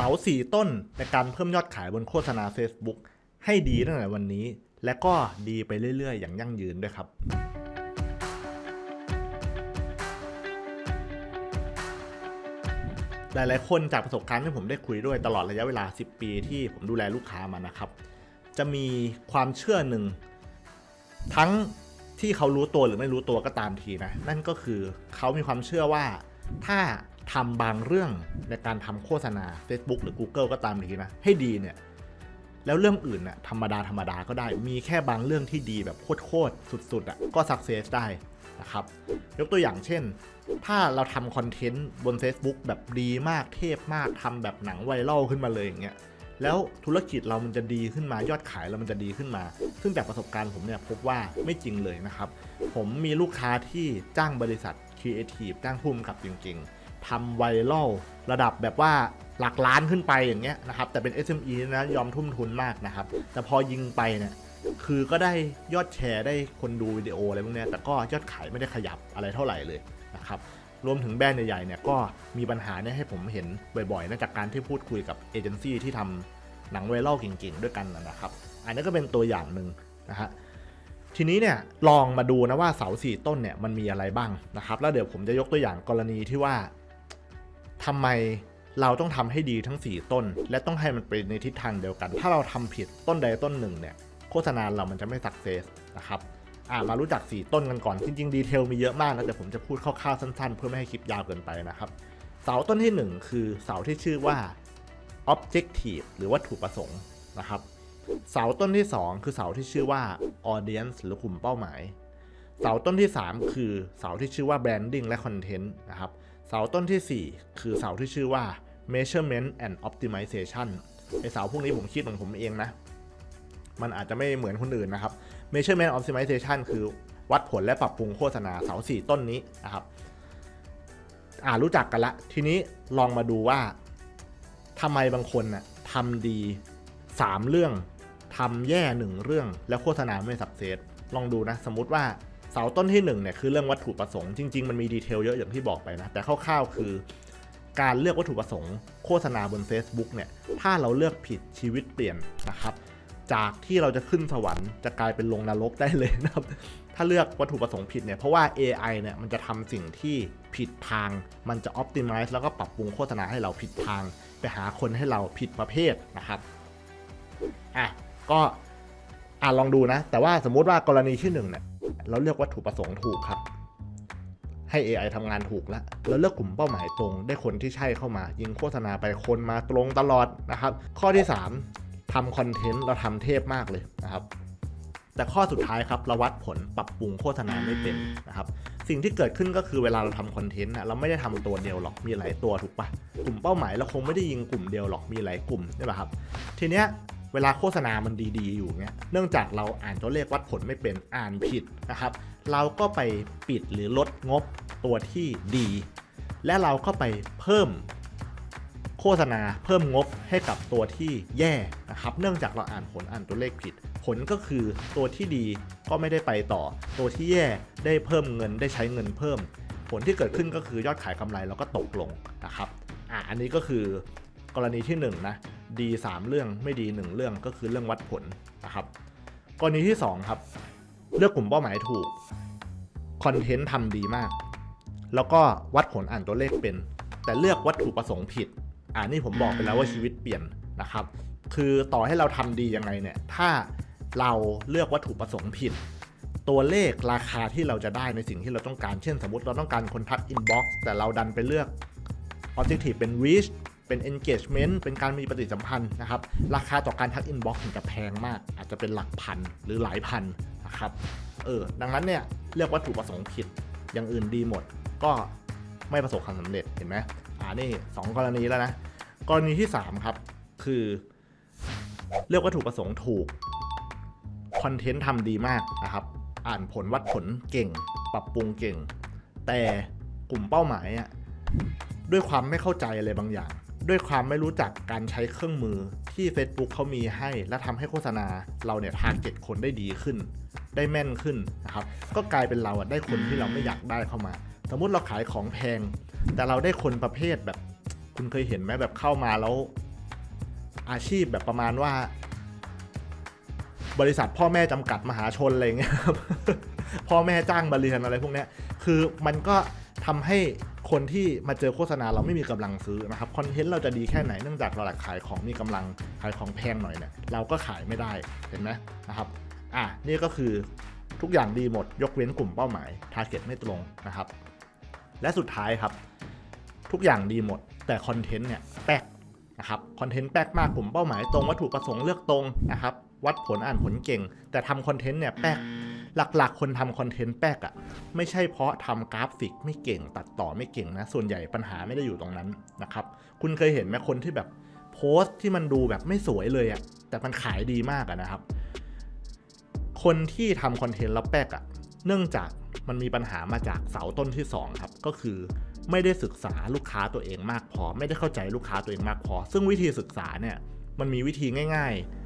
เสาสี่ต้นในการเพิ่มยอดขายบนโฆษณา Facebook ให้ดีตั้งแต่วันนี้ และก็ดีไปเรื่อย ๆ อย่างยั่งยืนด้วยครับหลายๆคนจากประสบการณ์ที่ผมได้คุยด้วยตลอดระยะเวลา 10 ปีที่ผมดูแลลูกค้ามานะครับ จะมีความเชื่อหนึ่ง ทั้งที่เขารู้ตัวหรือไม่รู้ตัวก็ตามทีนะ นั่นก็คือเขามีความเชื่อว่าถ้า ทำบางเรื่องในการทำโฆษณา Facebook หรือ Google ก็ตามทีนะ ให้ดีเนี่ย แล้วเรื่องอื่นน่ะธรรมดาธรรมดาก็ได้ มีแค่บางเรื่องที่ดีแบบโคตรๆสุดๆอะก็สักเซสได้นะครับ ยกตัวอย่างเช่น ถ้าเราทำคอนเทนต์บน Facebook แบบดีมากเทพมากทำแบบหนังไวรัลขึ้นมาเลยอย่างเงี้ยแล้วธุรกิจเรามันจะดีขึ้นมายอดขายเรามันจะดีขึ้นมา ซึ่งจากประสบการณ์ผมเนี่ยพบว่าไม่จริงเลยนะครับ ผมมีลูกค้าที่จ้างบริษัทครีเอทีฟจ้างพุ่มกับจริง ๆ ทำไวรัลระดับแบบว่าหลักล้านขึ้นไปอย่างเงี้ยนะครับแต่เป็น SME นะยอมทุ่มทุนมากนะครับ แต่พอยิงไปเนี่ยคือก็ได้ยอดแชร์ได้คนดูวิดีโออะไรพวกเนี้ยแต่ก็ยอดขายไม่ได้ขยับอะไรเท่าไหร่เลยนะครับรวมถึงแบรนด์ใหญ่ๆเนี่ยก็มีปัญหาเนี่ยให้ผมเห็นบ่อยๆนะจากการที่พูดคุยกับเอเจนซี่ที่ทำหนังไวรัลเก่งๆ ด้วยกันนะครับ อันนี้ก็เป็นตัวอย่างหนึ่งนะฮะทีนี้เนี่ยลองมาดูนะว่าเสาสี่ต้นเนี่ยมันมีอะไรบ้างนะครับ แล้วเดี๋ยวผมจะยกตัวอย่างกรณีที่ว่า ทำไมเราต้องทำให้ดีทั้ง 4 ต้น และต้องให้มันไปในทิศทางเดียวกัน ถ้าเราทำผิดต้นใดต้นหนึ่งเนี่ยโฆษณาเรามันจะไม่สักเซสนะครับอ่ามารู้จัก 4 ต้นกันก่อน จริงๆ ดีเทลมีเยอะมากนะแต่ผมจะพูดคร่าวๆสั้นๆ เพื่อไม่ให้คลิปยาวเกินไปนะครับ เสาต้นที่ 1 คือเสาที่ชื่อว่า objective หรือวัตถุประสงค์นะครับ เสาต้นที่ 2 คือเสาที่ชื่อว่า audience หรือกลุ่มเป้าหมาย เสาต้นที่ 3 คือเสาที่ชื่อว่า branding และ content นะครับ เสาต้นที่ 4 คือเสาที่ชื่อว่า measurement and optimization ไอเสาพวกนี้ผมคิดของผมเองนะ มันอาจจะไม่เหมือนคนอื่นนะครับ measurement optimization คือวัดผลและปรับปรุงโฆษณาเสา 4 ต้นนี้นะครับ อ่ารู้จักกันละ ทีนี้ลองมาดูว่าทำไมบางคนน่ะทำดี 3 เรื่องทำแย่หนึ่งเรื่อง แล้วโฆษณาไม่สักเซสลองดูนะ สมมติว่า เสาต้นที่1เนี่ยคือเรื่องวัตถุประสงค์จริงๆมันมีดีเทลเยอะอย่างที่บอกไปนะ แต่คร่าวๆคือ การเลือกวัตถุประสงค์ โฆษณาบน Facebook เนี่ยถ้าเราเลือกผิดชีวิตเปลี่ยนนะครับ จากที่เราจะขึ้นสวรรค์จะกลายเป็นลงนรกได้เลยนะครับ ถ้าเลือกวัตถุประสงค์ผิดเนี่ยเพราะว่า AI เนี่ยมันจะทำสิ่งที่ผิดทาง มันจะ optimize แล้วก็ปรับปรุงโฆษณาให้เราผิดทาง ไปหาคนให้เราผิดประเภทนะครับอะก็อะลองดูนะ แต่ว่าสมมุติว่ากรณีที่หนึ่งเนี่ย เราเลือกวัตถุประสงค์ถูกครับ ให้ AI ทำงานถูกแล้วแล้วเลือกกลุ่มเป้าหมายตรง ได้คนที่ใช่เข้ามา ยิงโฆษณาไปคนมาตรงตลอดนะครับ ข้อที่ 3ทำคอนเทนต์เราทำเทพมากเลยนะครับ แต่ข้อสุดท้ายครับเราวัดผลปรับปรุงโฆษณาไม่เป็นนะครับสิ่งที่เกิดขึ้นก็คือเวลาเราทำคอนเทนต์นะเราไม่ได้ทำตัวเดียวหรอกมีหลายตัวถูกปะกลุ่มเป้าหมายเราคงไม่ได้ยิงกลุ่มเดียวหรอกมีหลายกลุ่มใช่ปะครับ ทีเนี้ย วลาโฆษณามันดีๆ อยู่เนี้ยเนื่องจากเราอ่านตัวเลขวัดผลไม่เป็นอ่านผิดนะครับ เราก็ไปปิดหรือลดงบตัวที่ดี และเราก็ไปเพิ่มโฆษณาเพิ่มงบให้กับตัวที่แย่นะครับ เนื่องจากเราอ่านผลอ่านตัวเลขผิด ผลก็คือตัวที่ดีก็ไม่ได้ไปต่อ ตัวที่แย่ได้เพิ่มเงินได้ใช้เงินเพิ่ม ผลที่เกิดขึ้นก็คือยอดขายกำไรเราก็ตกลงนะครับอะอันนี้ก็คือ กรณีที่1นงนะดี3เรื่องไม่ดี 1 เรื่องก็คือเรื่องวัดผลนะครับ กรณีที่ 2 ครับ เลือกกลุ่มเป้าหมายถูกคอนเทนต์ทำดีมาก แล้วก็วัดผลอ่านตัวเลขเป็น แต่เลือกวัตถุประสงค์ผิด อ่านี่ผมบอกไปแล้วว่าชีวิตเปลี่ยนนะครับ คือต่อให้เราทำดียังไงเนี่ยถ้าเราเลือกวัตถุประสงค์ผิด ตัวเลขราคาที่เราจะได้ในสิ่งที่เราต้องการ เช่น สมมติเราต้องการคนทักอินบ็อกซ์แต่เราดันไปเลือก Objective เป็น Reach เป็น Engagement เป็นการมีปฏิสัมพันธ์นะครับ ราคาต่อการทักอินบ็อกซ์ถึงจะแพงมาก อาจจะเป็นหลักพันหรือหลายพันนะครับ เออ ดังนั้นเนี่ยเลือกวัตถุประสงค์ผิด อย่างอื่นดีหมด ก็ไม่ประสบความสำเร็จ เห็นไหมอ่า นี่สองกรณีแล้วนะ กรณีที่ 3 ครับ คือ เลือกวัตถุประสงค์ถูก คอนเทนต์ทำดีมากนะครับ อ่านผลวัดผลเก่ง ปรับปรุงเก่ง แต่กลุ่มเป้าหมายอะด้วยความไม่เข้าใจอะไรบางอย่าง ด้วยความไม่รู้จักการใช้เครื่องมือที่ Facebook เขามีให้ และทำให้โฆษณาเราเนี่ยทาร์เก็ตคนได้ดีขึ้น ได้แม่นขึ้นนะครับก็กลายเป็นเราได้คนที่เราไม่อยากได้เข้ามา สมมุติเราขายของแพง แต่เราได้คนประเภทแบบ คุณเคยเห็นไหมแบบเข้ามาแล้ว อาชีพแบบประมาณว่า บริษัทพ่อแม่จำกัดมหาชนอะไรเงี้ยครับพ่อแม่จ้างมาเรียนอะไรพวกนี้คือมันก็ทำให้ คนที่มาเจอโฆษณาเราไม่มีกำลังซื้อนะครับคอนเทนต์เราจะดีแค่ไหนเนื่องจากเราขายของมีกำลังขายของแพงหน่อยเนี่ยเราก็ขายไม่ได้เห็นไหมนะครับอะนี่ก็คือทุกอย่างดีหมดยกเว้นกลุ่มเป้าหมายทาร์เก็ตไม่ตรงนะครับ และสุดท้ายครับ ทุกอย่างดีหมด แต่คอนเทนต์เนี่ยแป๊กนะครับคอนเทนต์แป๊กมากกลุ่มเป้าหมายตรงวัตถุประสงค์เลือกตรงนะครับวัดผลอ่านผลเก่ง แต่ทำคอนเทนต์เนี่ยแป๊ก หลักๆ คนทำคอนเทนต์แป๊กอะ่ะไม่ใช่เพราะทำกราฟิกไม่เก่งตัดต่อไม่เก่งนะ ส่วนใหญ่ปัญหาไม่ได้อยู่ตรงนั้นนะครับ คุณเคยเห็นไหมคนที่แบบโพสต์ที่มันดูแบบไม่สวยเลยอะ่ะแต่มันขายดีมากอะนะครับ คนที่ทำคอนเทนต์แล้วแป๊กอะ่ะเนื่องจากมันมีปัญหามาจากเสาต้นที่สองครับ ก็คือไม่ได้ศึกษาลูกค้าตัวเองมากพอ ไม่ได้เข้าใจลูกค้าตัวเองมากพอ ซึ่งวิธีศึกษาเนี่ยมันมีวิธีง่าย ๆ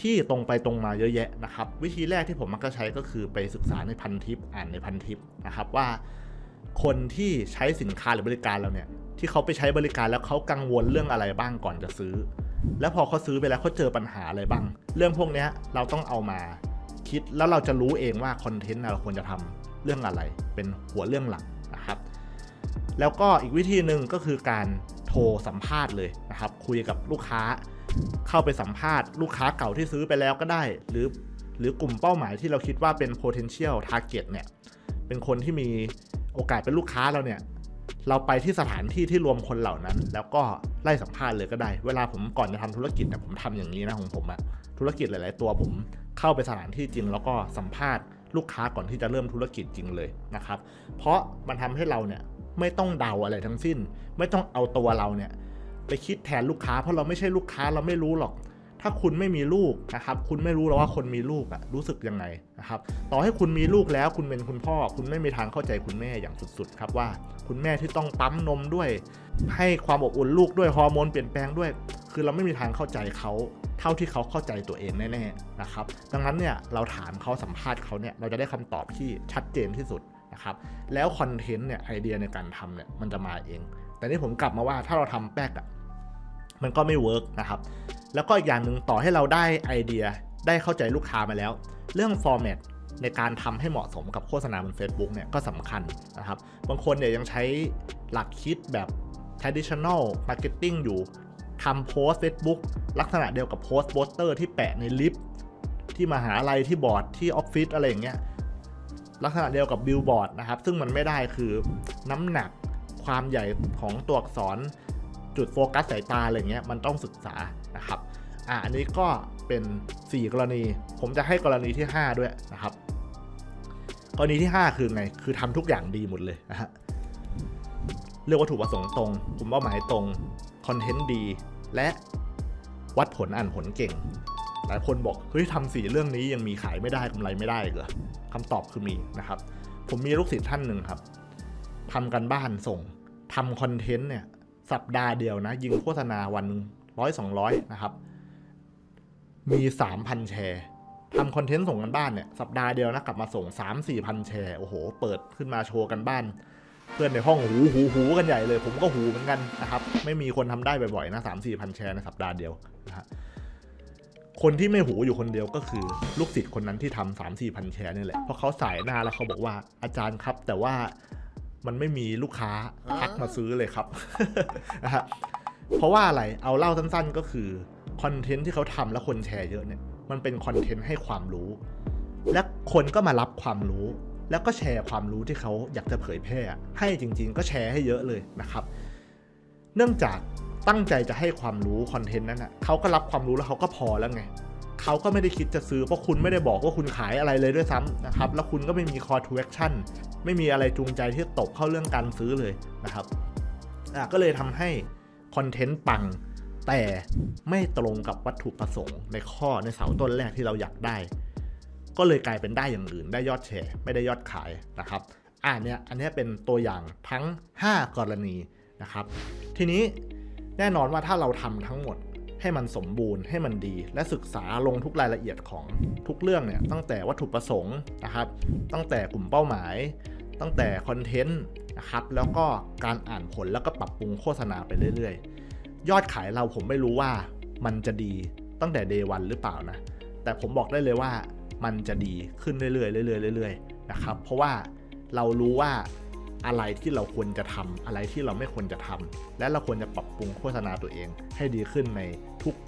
ที่ตรงไปตรงมาเยอะแยะนะครับ วิธีแรกที่ผมมักจะใช้ก็คือไปศึกษาในพันทิปอ่านในพันทิปนะครับว่า คนที่ใช้สินค้าหรือบริการเราเนี่ย ที่เขาไปใช้บริการแล้วเขากังวลเรื่องอะไรบ้างก่อนจะซื้อ แล้วพอเขาซื้อไปแล้วเขาเจอปัญหาอะไรบ้าง เรื่องพวกนี้เราต้องเอามาคิดแล้วเราจะรู้เองว่าคอนเทนต์เราควรจะทำเรื่องอะไร เป็นหัวเรื่องหลักนะครับ แล้วก็อีกวิธีหนึ่งก็คือการโทรสัมภาษณ์เลยนะครับ คุยกับลูกค้า เข้าไปสัมภาษณ์ลูกค้าเก่าที่ซื้อไปแล้วก็ได้ หรือหรือกลุ่มเป้าหมายที่เราคิดว่าเป็น potential target เนี่ย เป็นคนที่มีโอกาสเป็นลูกค้าเราเนี่ย เราไปที่สถานที่ที่รวมคนเหล่านั้น แล้วก็ไล่สัมภาษณ์เลยก็ได้ เวลาผมก่อนจะทำธุรกิจเนี่ยผมทำอย่างนี้นะของผมอะธุรกิจหลาย ๆ ตัวผมเข้าไปสถานที่จริง แล้วก็สัมภาษณ์ลูกค้าก่อนที่จะเริ่มธุรกิจจริงเลยนะครับ เพราะมันทำให้เราเนี่ยไม่ต้องเดาอะไรทั้งสิ้น ไม่ต้องเอาตัวเราเนี่ย ไปคิดแทนลูกค้า เพราะเราไม่ใช่ลูกค้าเราไม่รู้หรอก ถ้าคุณไม่มีลูกนะครับ คุณไม่รู้หรอกว่าคนมีลูกอะรู้สึกยังไงนะครับ ต่อให้คุณมีลูกแล้ว คุณเป็นคุณพ่อ คุณไม่มีทางเข้าใจคุณแม่อย่างสุดๆครับว่า คุณแม่ที่ต้องปั๊มนมด้วย ให้ความอบอุ่นลูกด้วยฮอร์โมนเปลี่ยนแปลงด้วย คือเราไม่มีทางเข้าใจเขาเท่าที่เขาเข้าใจตัวเองแน่ๆนะครับ ดังนั้นเนี่ยเราถามเขาสัมภาษณ์เขาเนี่ยเราจะได้คำตอบที่ชัดเจนที่สุดนะครับ แล้วคอนเทนต์เนี่ยไอเดียในการทำเนี่ยมันจะมาเอง แต่นี่ผมกลับมาว่าถ้าเราทำแป๊กอะมันก็ไม่เวิร์กนะครับ แล้วก็อีกอย่างหนึ่งต่อให้เราได้ไอเดียได้เข้าใจลูกค้ามาแล้ว เรื่องฟอร์แมตในการทำให้เหมาะสมกับโฆษณาบน Facebook เนี่ยก็สำคัญนะครับ บางคนเนี่ยยังใช้หลักคิดแบบ traditional marketing อยู่ทำโพสต์ Facebook ลักษณะเดียวกับโพสต์โปสเตอร์ที่แปะในลิฟต์ที่มาหาลัยที่บอร์ดที่ออฟฟิศอะไรอย่างเงี้ยลักษณะเดียวกับบิลบอร์ดนะครับ ซึ่งมันไม่ได้คือน้ำหนัก ความใหญ่ของตัวอักษรจุดโฟกัสสายตาอะไรเงี้ยมันต้องศึกษานะครับอะอันนี้ก็เป็น 4 กรณี ผมจะให้กรณีที่ 5 ด้วยนะครับ กรณีที่ 5 คือไง คือทำทุกอย่างดีหมดเลยนะฮะเลือกวัตถุประสงค์ตรงกลุ่มเป้าหมายตรงคอนเทนต์ดี และวัดผลอ่านผลเก่ง หลายคนบอกเฮ้ยทำสี่เรื่องนี้ยังมีขายไม่ได้กำไรไม่ได้เหรอคำตอบคือมีนะครับ ผมมีลูกศิษย์ท่านหนึ่งครับ ทำกันบ้านส่งทำคอนเทนต์เนี่ยสัปดาห์เดียวนะ ยิงโฆษณาวันร้อยสองร้อยนะครับ มีสามพันแชร์ทำคอนเทนต์ส่งกันบ้านเนี่ยสัปดาห์เดียวนะกลับมาส่งสามสี่พันแชร์ โอ้โห เปิดขึ้นมาโชว์กันบ้าน เพื่อนในห้องหูหูหูกันใหญ่เลย ผมก็หูเหมือนกันนะครับ ไม่มีคนทำได้บ่อยๆนะสามสี่พันแชร์ในสัปดาห์เดียวนะฮะคนที่ไม่หูอยู่คนเดียวก็คือลูกศิษย์คนนั้นที่ทำสามสี่พันแชร์นี่แหละเพราะเขาสายหน้าแล้วเขาบอกว่าอาจารย์ครับแต่ว่า มันไม่มีลูกค้าทักมาซื้อเลยครับนะฮะเพราะว่าอะไรเอาเล่าสั้นๆก็คือคอนเทนต์ที่เขาทำแล้วคนแชร์เยอะเนี่ยมันเป็นคอนเทนต์ให้ความรู้ และคนก็มารับความรู้ แล้วก็แชร์ความรู้ที่เขาอยากจะเผยแพร่ ให้จริง ๆ ก็แชร์ให้เยอะเลยนะครับ เนื่องจากตั้งใจจะให้ความรู้คอนเทนต์นั้นนะเขาก็รับความรู้แล้วเขาก็พอแล้วไง เขาก็ไม่ได้คิดจะซื้อเพราะคุณไม่ได้บอกว่าคุณขายอะไรเลยด้วยซ้ำนะครับ แล้วคุณก็ไม่มี call to action ไม่มีอะไรจูงใจที่ตกเข้าเรื่องการซื้อเลยนะครับก็เลยทำให้คอนเทนต์ปังแต่ไม่ตรงกับวัตถุประสงค์ในข้อในเสาต้นแรกที่เราอยากได้ ก็เลยกลายเป็นได้อย่างอื่น ได้ยอดแชร์ไม่ได้ยอดขายนะครับอ่าเนี่ยอันนี้เป็นตัวอย่างทั้ง 5 กรณีนะครับ ทีนี้แน่นอนว่าถ้าเราทำทั้งหมด ให้มันสมบูรณ์ให้มันดี และศึกษาลงทุกรายละเอียดของทุกเรื่องเนี่ยตั้งแต่วัตถุประสงค์นะครับ ตั้งแต่กลุ่มเป้าหมาย ตั้งแต่คอนเทนต์นะครับแล้วก็การอ่านผลแล้วก็ปรับปรุงโฆษณาไปเรื่อยๆ ยอดขายเราผมไม่รู้ว่ามันจะดีตั้งแต่ day วันหรือเปล่านะ แต่ผมบอกได้เลยว่ามันจะดีขึ้นเรื่อยๆเรื่อยๆเรื่อยๆนะครับเพราะว่าเรารู้ว่า อะไรที่เราควรจะทำอะไรที่เราไม่ควรจะทำและเราควรจะปรับปรุงโฆษณาตัวเอง ให้ดีขึ้นใน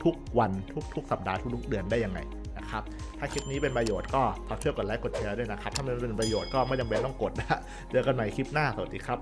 ทุกๆวันทุกๆ สัปดาห์ทุกๆเดือนได้ยังไงนะครับถ้าคลิปนี้เป็นประโยชน์ก็ฝากช่วยกดไลค์กดแชร์ด้วยนะครับ ถ้ามันเป็นประโยชน์ก็ไม่จำเป็นต้องกดนะเจอกันใหม่คลิปหน้าสวัสดีครับ